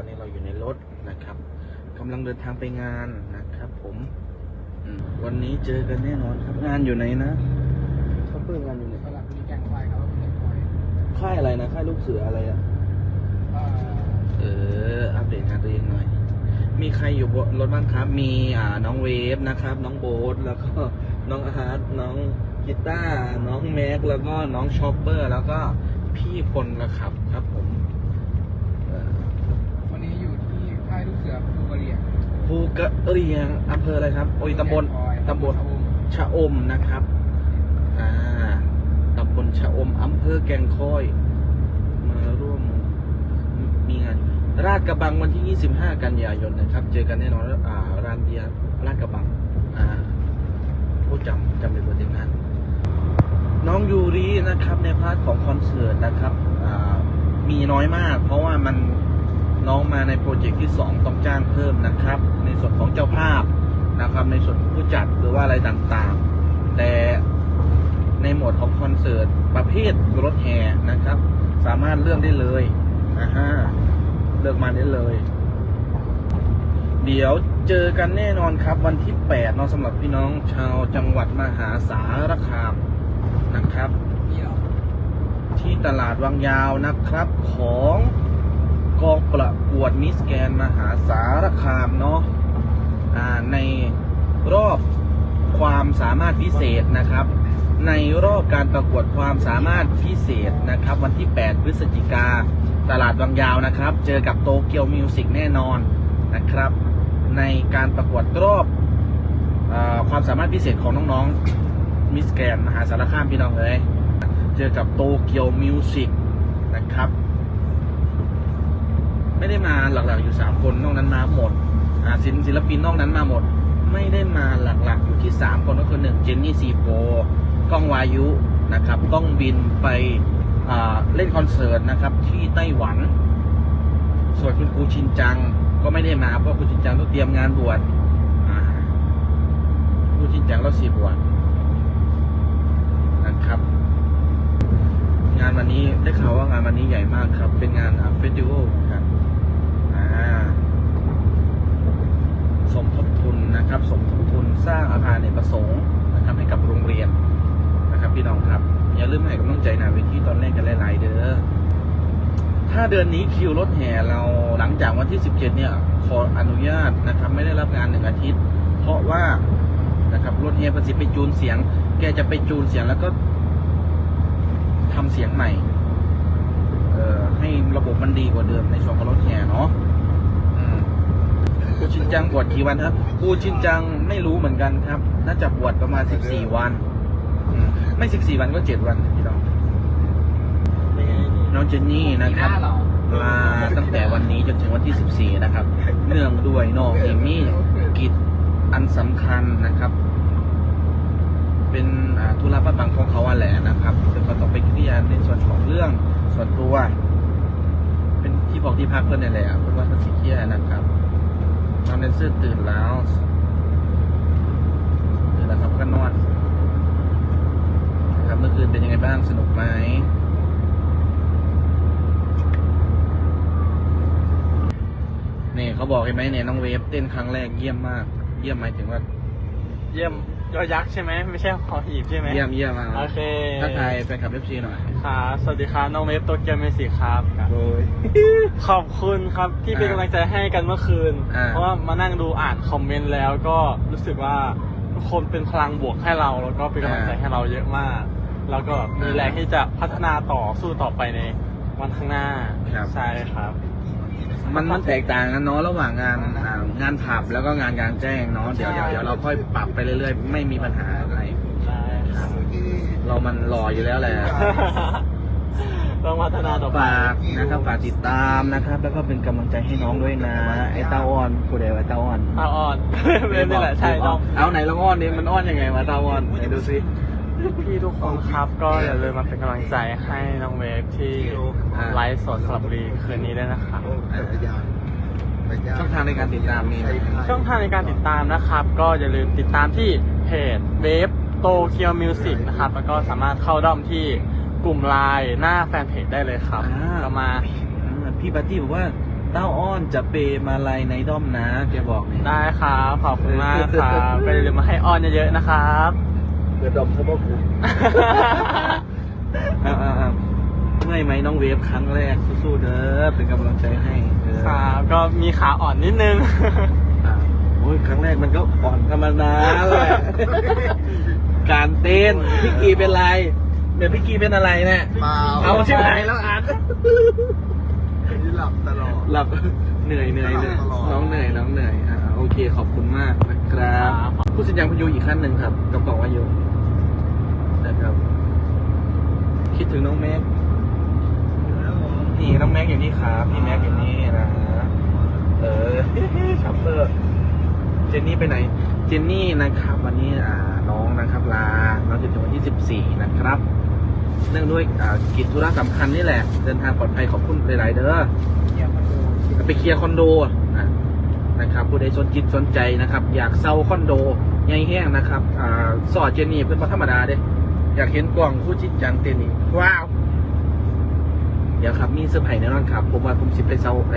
อนนี้เราอยู่ในรถนะครับกำลังเดินทางไปงานนะครับผมอืมวันนี้เจอกันแน่นอนครับงานอยู่ไหนนะเขาเปิดงานอยู่ไหนสลับมีแกงควายครับแกงควายค่ายอะไรนะค่ายลูกเสืออะไรอะเอ่อเอออัปเดตงานตัวเองหน่อย มีใครอยู่บนรถบ้างครับ มีอ่าน้องเวฟนะครับ น้องโบ๊ทแล้วก็น้องอาร์ตน้องกีตาร์น้องแม็กแล้วก็น้องชอปเปอร์ แล้วก็พี่พลนะครับครับผมเอ่อ วันนี้อยู่ที่ค่าย ลูกเสือภูกระเหรี่ยงภูกระเรียงอำเภออะไรครับ โอ้ยตำบลตำบลชะอมนะครับอ่าตำบลชะอมอำเภอแกงคอย มาร่วมมีงานราชกระบังวันที่ 25 กันยายนนะครับ เจอกันแน่นอนอ่าร้านเบียร์ราชกระบังอ่าผู้จำจำเป็นบทงานน้องยูรินะครับในพาร์ทของคอนเสิร์ตนะครับอ่ามีน้อยมาก เพราะว่ามัน น้องมาในโปรเจกต์ที่ 2 ต้องจ้างเพิ่มนะครับ ในส่วนของเจ้าภาพนะครับ ในส่วนผู้จัดหรือว่าอะไรต่างๆ แต่ในโหมดของคอนเสิร์ตประเภทรถแห่นะครับ สามารถเลือกได้เลยอ่าฮะเลือกมาได้เลย เดี๋ยวเจอกันแน่นอนครับวันที่8เนาะสำหรับพี่น้องชาวจังหวัดมหาสารคามนะครับ ที่ตลาดวังยาวนะครับของ กองประกวดมิสแกนมหาสารคามเนาะในรอบความสามารถพิเศษนะครับ ในรอบการประกวดความสามารถพิเศษนะครับ วันที่ 8 พฤศจิกาตลาดวังยาวนะครับ เจอกับโตเกียวมิวสิกแน่นอนนะครับ ในการประกวดรอบอความสามารถพิเศษของน้องๆมิสแกนมหาสารคามพี่น้องเลยเจอกับโตเกียวมิวสิกนะครับ ไม่ได้มาหลักๆอยู่สามคนนอกนั้นมาหมดศิลศิลปินนอกนั้นมาหมด ไม่ได้มาหลักๆอยู่ที่สามคนก็คือหนึ่งเจนนี่ซีโฟก้องวายุนะครับต้องบินไปเล่นคอนเสิร์ตนะครับที่ไต้หวัน ส่วนคุณครูชินจังก็ไม่ได้มาเพราะคุณชินจังต้องเตรียมงานบวชครูชินจังเราสีบวชนะครับ งานวันนี้ได้ข่าวว่างานวันนี้ใหญ่มากครับ เป็นงานเฟสติวัลครับอ่า สมทบทุนนะครับ สมทบทุนสร้างอาคารในประสงค์นะครับให้กับโรงเรียนนะครับพี่น้องครับอย่าลืมให้กำลังใจนาเวทีตอนแรกกันหลาย ๆ เด้อถ้าเดือนนี้คิวรถแห่เราหลังจากวันที่ 17 เนี่ย ขออนุญาตนะครับ ไม่ได้รับงานหนึ่งอาทิตย์ เพราะว่านะครับรถแห่ประสิทธิ์ไปจูนเสียง แกจะไปจูนเสียงแล้วก็ทำเสียงใหม่ เอ่อให้ระบบมันดีกว่าเดิมในส่วนของรถแห่เนาะ ครูชินจังบวชกี่วันครับครูชินจังไม่รู้เหมือนกันครับ น่าจะบวชประมาณสิบสี่วันอืมไม่สิบสี่วันก็เจ็ดวันพี่น้องน้องเจนนี่นะครับปีหาเหรอมาตั้งแต่วันนี้จนถึงวันที่ 14 นะครับ เนื่องด้วยน้องเอมี่กิจอันสำคัญนะครับ เป็นอ่าธุระประบังของเขาอะแหละนะครับซึ่งเขาต้องไปเคลียร์ในส่วนของเรื่องส่วนตัว เป็นที่บอกที่พักเพื่อนนี่แหละเพื่อนว่าเขาสิเคลียร์นะครับ น้องเดนเซอร์ตื่นแล้วตื่นแล้วครับก็นอนนะครับเมื่อคืนเป็นยังไงบ้างสนุกไหมนี่เขาบอกเห็นไหมเนี่ยน้องเวฟเต้นครั้งแรกเยี่ยมมาก เยี่ยมหมายถึงว่า เยี่ยมยอยักษ์ใช่ไหมไม่ใช่หอหีบใช่ไหมเยี่ยมเยี่ยมมากโอเคทักทายแฟนคลับเอฟซีหน่อย ครับสวัสดีครับน้องเวฟโตเกียวเมสิครับโอ้ย ขอบคุณครับที่เป็นอ่ากำลังใจให้กันเมื่อคืน อ่า เพราะว่ามานั่งดูอ่านคอมเมนต์แล้วก็รู้สึกว่าทุกคนเป็นพลังบวกให้เราแล้วก็เป็นกำลังใจให้เราเยอะมาก แล้วก็มีแรงที่จะพัฒนาต่อสู้ต่อไปในวันข้างหน้าครับ ใช่ครับ มันมันแตกต่างกันเนาะระหว่างงานอ่างานผับแล้วก็งานกลางแจ้งเนาะเดี๋ยวเดี๋ยวเดี๋ยวเราค่อยปรับไปเรื่อยๆ ไม่มีปัญหาอะไรใช่ครับ เรามันรออยู่แล้วแหละต้องพัฒนาต่อไป ฝากนะครับฝากติดตามนะครับ แล้วก็เป็นกำลังใจให้น้องด้วยนะ ไอ้เต้าอ้อนกูเดียวไอ้เต้าอ้อนตาอ่อนเวฟนี่แหละใช่น้องเอาไหนลองอ้อนดิมันอ้อนยังไงวะเต้าอ้อนไหนดูสิพี่ทุกคนครับก็อย่าลืมมาเป็นกำลังใจให้น้องเวฟที่อ่าไลฟ์สดสระบุรีคืนนี้ด้วยนะครับช่องทางในการติดตามมีไหมช่องทางในการติดตามนะครับ ก็อย่าลืมติดตามที่เพจเวฟ โตเกียวมิวสิกนะครับ แล้วก็สามารถเข้าด้อมที่กลุ่มไลน์หน้าแฟนเพจได้เลยครับอ่า ก็มาอ่าพี่ปาร์ตี้บอกว่าเต้าอ้อนจะเปมาลัยในด้อมนะแกบอกเนี่ย ได้ครับขอบคุณมากครับก็อย่าลืมมาให้ออนเยอะๆนะครับ เกิดดอมเขาบอกกูอ่าอ่าอ่าเมื่อยไหมน้องเวฟครั้งแรกสู้ๆเด้อเป็นกำลังใจให้เด้อครับก็มีขาอ่อนนิดนึง อ่าโอ้ยครั้งแรกมันก็อ่อนธรรมดาแหละ การเต้นพี่กีเป็นไรเดี๋ยวพี่กีเป็นอะไรเนี่ยเปล่าเอาชิบหายแล้วอ่านที่หลับตลอดหลับเหนื่อยเหนื่อยเหนื่อยตลอดน้องเหนื่อยน้องเหนื่อยอ่าโอเคขอบคุณมากนะครับครับผู้สัญญาณพยูอีกขั้นหนึ่งครับกับกล่องวายุนะครับ คิดถึงน้องแม็กนี่น้องแม็กอยู่นี่ครับพี่แม็กอยู่นี่นะเออชัปเปอร์เจนนี่ไปไหน เจนนี่นะครับ วันนี้น้องนะครับลาน้องจะถึงวันที่สิบสี่นะครับ เนื่องด้วยกิจธุระสำคัญนี่แหละ เดินทางปลอดภัยขอบคุณหลายๆเด้อเยี่ยมมาดูไปเคลียร์คอนโดอะนะครับผู้ใดสนจิตสนใจนะครับ อยากเซาคอนโดใหญ่แห้งนะครับอ่าสอดเจนี่เพื่อนมาธรรมดาเด้อยากเห็นกล่องผู้จิตจังเตนี่ว้าวเดี๋ยวครับมีเซอร์ไพรส์แน่นอนครับ ผมว่าผมสิไปเซาไป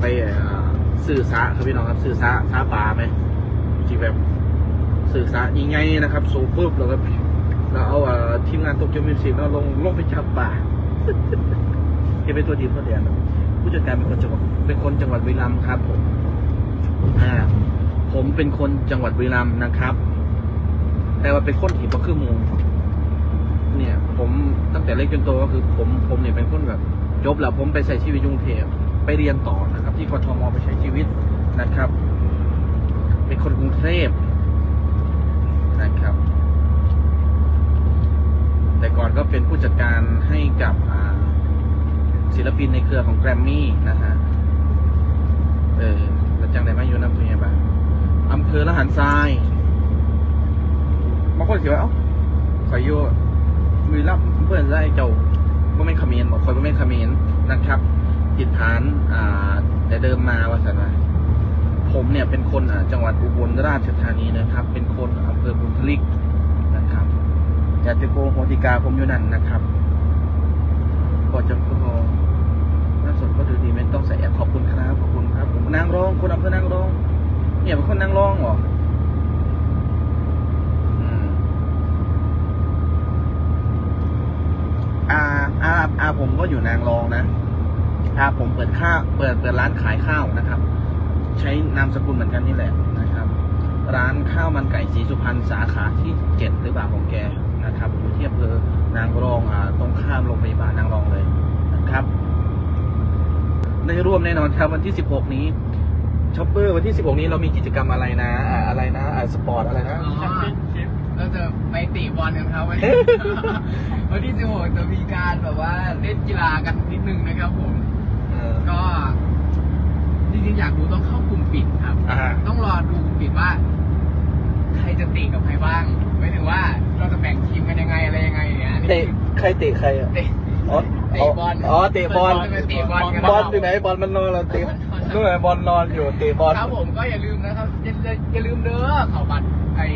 ไปเอ่อสื่อสาครับพี่น้องครับสื่อสาสาปลาไหม จีแบบสื่อสารยังไงนะครับสูบปุ๊บแล้วก็เราเอาทีมงานโตเกียวมิวสิกเราลงลงไปจับปลาที่เป็นตัวดีตัวเดียวผู้จัดการเป็นคนจังหวัดเป็นคนจังหวัดบุรีรัมย์ครับผมอ่าผมเป็นคนจังหวัดบุรีรัมย์นะครับ แต่ว่าเป็นคนที่บ่คือมูเนี่ย ผมตั้งแต่เล็กจนโตก็คือ ผมผมเนี่ยเป็นคนแบบจบแล้วผมไปใช้ชีวิตยกรุงเทพไปเรียนต่อนะครับ ที่กทมไปใช้ชีวิตนะครับ เป็นคนกรุงเทพนะครับ แต่ก่อนก็เป็นผู้จัดการให้กับศิลปินในเครือของแกรมมี่นะฮะ เออแล้วจังไดมาอยู่น้ำเมียบ้างอำเภอละหันทรายบางคนคิดว่าเอ้าขอยอยู่มือรับเพื่อนได้เจ้าบ่แม่นเขมรบอกคอยบ่แม่นเขมรนะครับติดฐาน อ่า แต่เดิมมาว่าสันว่า ผมเนี่ยเป็นคนจังหวัดอุบลราชธานีนะครับ เป็นคนอำเภอบุญทลิกนะครับยาติโกโหติกาผมอยู่นั่นนะครับพอจังพอหน้าสดก็ดูดีไม่ต้องใส่แอปขอบคุณครับขอบคุณครับผมนางรองคนอำเภอนางรอง เนี่ยเป็นคนนางรองเหรออืมอาอาอาผมก็อยู่นางรองนะอาผมเปิดข้าวเปิดเปิดร้านขายข้าวนะครับ ใช้นามสกุลเหมือนกันนี่แหละนะครับ ร้านข้าวมันไก่สีสุพรรณสาขาที่เจ็ดหรือเปล่าของแกนะครับอยู่ที่อำเภอนางรองอ่าตรงข้ามโรงพยาบาลนางรองเลยนะครับได้ร่วมแน่นอนครับวันที่ 16 นี้ช็อปเปอร์วันที่ 16 นี้เรามีกิจกรรมอะไรนะอ่าอะไรนะอ่าสปอร์ตอะไรนะอ๋อเราจะไปเตะบอลกันครับวันที่วันที่16จะมีการแบบว่าเล่นกีฬากันนิดนึงนะครับผม เออก็ จริงๆอยากดูต้องเข้ากลุ่มปิดครับ อ่า ต้องรอดูกลุ่มปิดว่า ใครจะเตะกับใครบ้างหมายถึงว่าเราจะแบ่งทีมกันยังไงอะไรยังไงเนี่ยอันนี้เตะใครเตะใครอะ เตะอ๋อเตะบอลอ๋อเตะบอลเตะบอลกันบอลอยู่ไหนบอลมันนอนเราเตะนู่นไหนบอลนอนอยู่เตะบอลครับผมก็อย่าลืมนะครับอย่าอย่าอย่าลืมเด้อเขาบัตรไอ้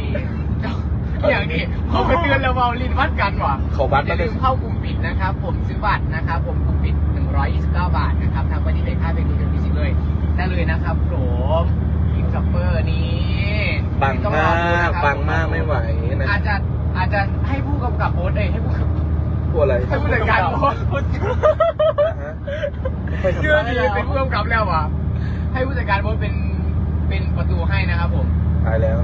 อย่างนี้เขาไปเตือนเราเบาลินวัดกันว่ะ เขาบัตรอมาย่าเลลืยมเข้ากลุ่มปิดนะครับ ผมซื้อบัตรนะครับ ผมกลุ่มปิด 129 บาทนะครับทางไปที่เพจค่ายเพลงดูเดมิสิกเลย ได้เลยนะครับผมทีมคัพเปอร์นี้ปังต้องมารอดูนะกครับปังมากไม่ไหวนะอาจจะอาจจะให้ผู้กำกับโพสต์เอ้ยให้ผู้กำกับกลัวอะไรให้ผู้จัดการโพสต์นะฮะไม่ค่อยเชื่อทำดีเป็นผู้กำกับแล้วอะให้ผู้จัดการโพสต์เป็นเป็นประตูให้นะครับผม ตายแล้ว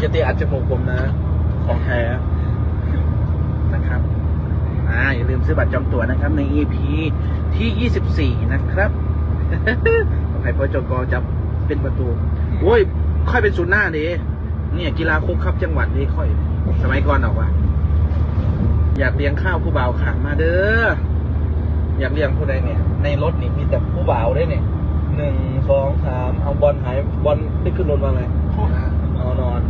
อย่าเตะอัดจมูกผมนะ ของแท้นะครับอ่าอย่าลืมซื้อบัตรจองตั๋วนะครับใน EP ที่ 24 นะครับของ ใครพอจกจะเป็นประตูโอ้ย ค่อยเป็นศูนย์หน้าดิเนี่ยกีฬาคุกครับจังหวัดนี้ค่อย สมัยก่อนออกว่าอยากเลี้ยงข้าวผู้บ่าวขามาเด้ออยากเลี้ยงผู้ใดเนี่ย ในรถนี่มีแต่ผู้บ่าวได้เนี่ยหนึ่งสองสามเอาบอลหายบอลได้ขึ้นรถมาไงเอานอน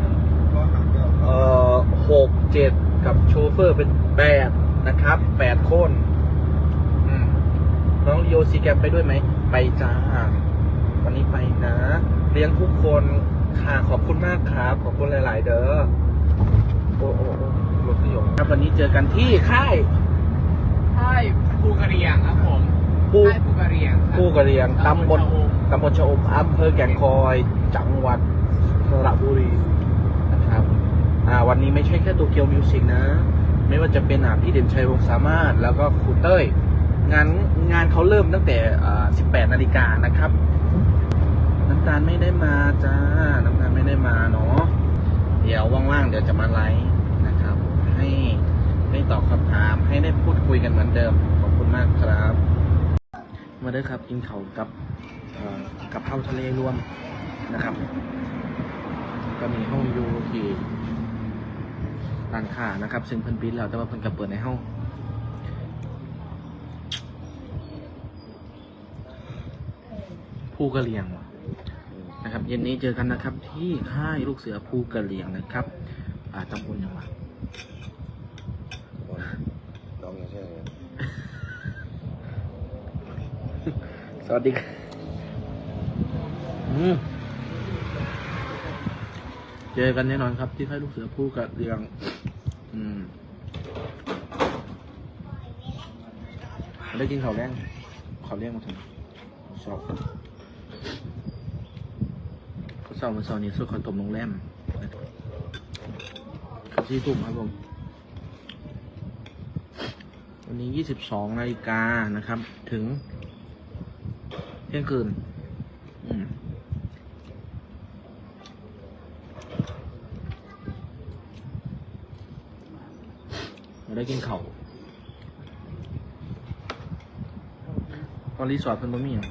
เอ่อหกเจ็ดกับโชเฟอร์เป็นแปดนะครับแปดคนน้องโอซีแกมไปด้วยไหม ไปจ้า วันนี้ไปนะ เลี้ยงทุกคนค่ะขอบคุณมากครับ ขอบคุณหลาย ๆ เด้อโอ้โอ้โอ้รถขยงครับวันนี้เจอกันที่ค่ายใช่ภูกระเดียงครับผมปูค่ายปูกระเรียงครับผู้กระเรียงตำบลตำบลชะอมอำเภอแก่งคอย จังหวัดสระบุรีนะครับอ่าวันนี้ไม่ใช่แค่ตัวเกียวมิวสิกนะ ไม่ว่าจะเป็นอ่าพี่เด่นชัยวงศ์สามารถ แล้วก็ครูเต้ย งานงานเขาเริ่มตั้งแต่18นาฬิกานะครับ น้ำตาลไม่ได้มาจ้า น้ำตาลไม่ได้มาเนาะ เดี๋ยวว่างๆ เดี๋ยวจะมาไลฟ์นะครับ ให้ให้ตอบคำถามให้ได้พูดคุยกันเหมือนเดิม ขอบคุณมากครับ มาเด้อครับกินเขากับกับเพราทะเลรวมนะครับ ก็มีห้องยูที่ร้านค้านะครับ ซึ่งเพิ่นปิดแล้วแต่ว่าเพิ่นก็เปิดในห้อง ภูกระเหลียงนะครับ เย็นนี้เจอกันนะครับ ที่ค่ายลูกเสือภูกระเหลียงนะครับอ่าตำบลยังไงน้องยังใช่ไหมสวัสดีครับอืมเจอกันแน่นอนครับที่ค่ายลูกเสือภูกระเหลียง อืมได้กินข้าวแรงข้าวแรงมาถึงสอบข้าว เสาร์มาเสาร์นี้สุดขอนตมโรงแรมนะครับที่ตุ่มครับผมวันนี้22นาฬิกานะครับ ถึงเที่ยงคืนเราได้กินเขาตอนรีสอร์ทเพิ่นบ่มีหยั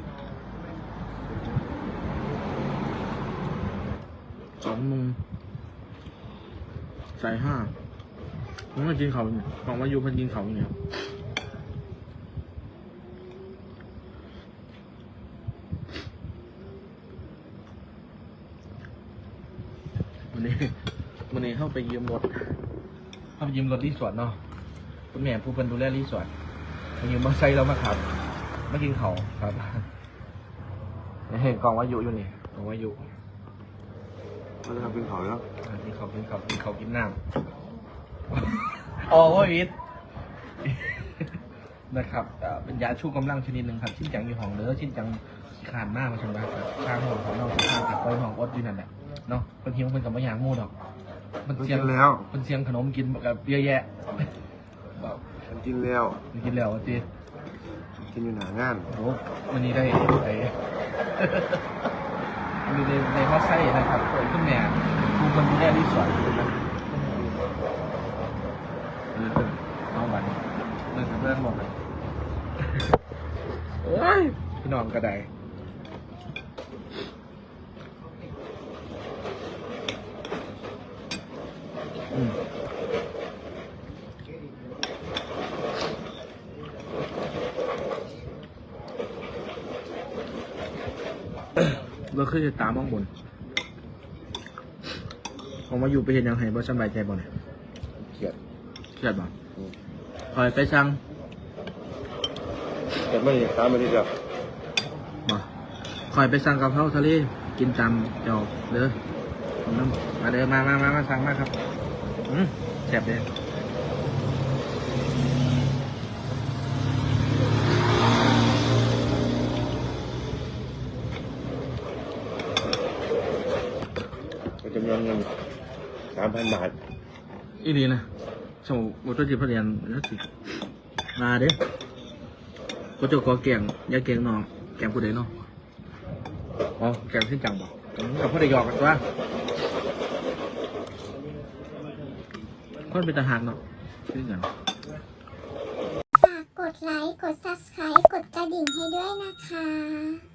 สองโมุงใส่ห้าผมมากินเขาวอยู่ของวายู่เพิ่นกินเขาวอยู่เนี่ยวันนี้วันนี้เข้าไปยืมรถเข้าไปยืมรถรีสอร์ทเนาะคุณแม่ผู้เป็นดูแลรีสอร์ทยืมมอเตอร์ไซค์เรามาขับมากินเขาวครับเห็นกองวายุอยู่นี่กองวายุ มันจะทำเป็นเขาแล้วอ่ากินเขาวกินเขาวกินเขาวกินน้ำอ๋อว่าอิทนะครับเป็นยาชูกำลังชนิดหนึ่งครับ ชิ้นจังอยู่ห้องเนื้อชิ้นจังขานมากมาชมนะครับข้างห้องของน้องข้างกับไปห้องอดอยู่นั่นแหละเนาะเป็นเทียงเป็นกับมะยางมูดอก มันเสียงแล้วมันเสียงขนมกินกับเยอะแยะมันกินแล้วมันกินแล้วจีกินอยู่หนางานโอ้วันนี้ได้ไอ้มีในในมอไซค์นะครับตัวขึ้นแม่ครูคนดูแลรีสอร์ทนะเออเอาบัตรเรื่องกับเพื่อนบอกเลยโอ้ยพี่น้องกระได เราคือจะตามมองบนผมมาอยู่ไปเห็นยังไงบ่สบายใจบ่เนี่ยเกลียดเครียดบ่คอยไปสั่งเกลียดไม่ตามมาดีเดียวบ่คอยไปสั่งกะเพราทะเลกินตามเจ้าเด้อผมน้ำมาเด้อมามามามาสั่งมาครับอืมแซ่บเด้อ มันจำนวนเงินสามพันบาท อีดีนะสมมุติว่าจะเรียนแล้วสิมาเด้อก็จะขอแกงอยาแกงน้องแกงผู้ใดเนาะอ๋อแกงที่จังบ่อืมกับผู้ใดหยอกกันว่าคนเป็นทหารเนาะชื่อกันฝากกดไลค์ กด Subscribe กดกระดิ่งให้ด้วยนะคะ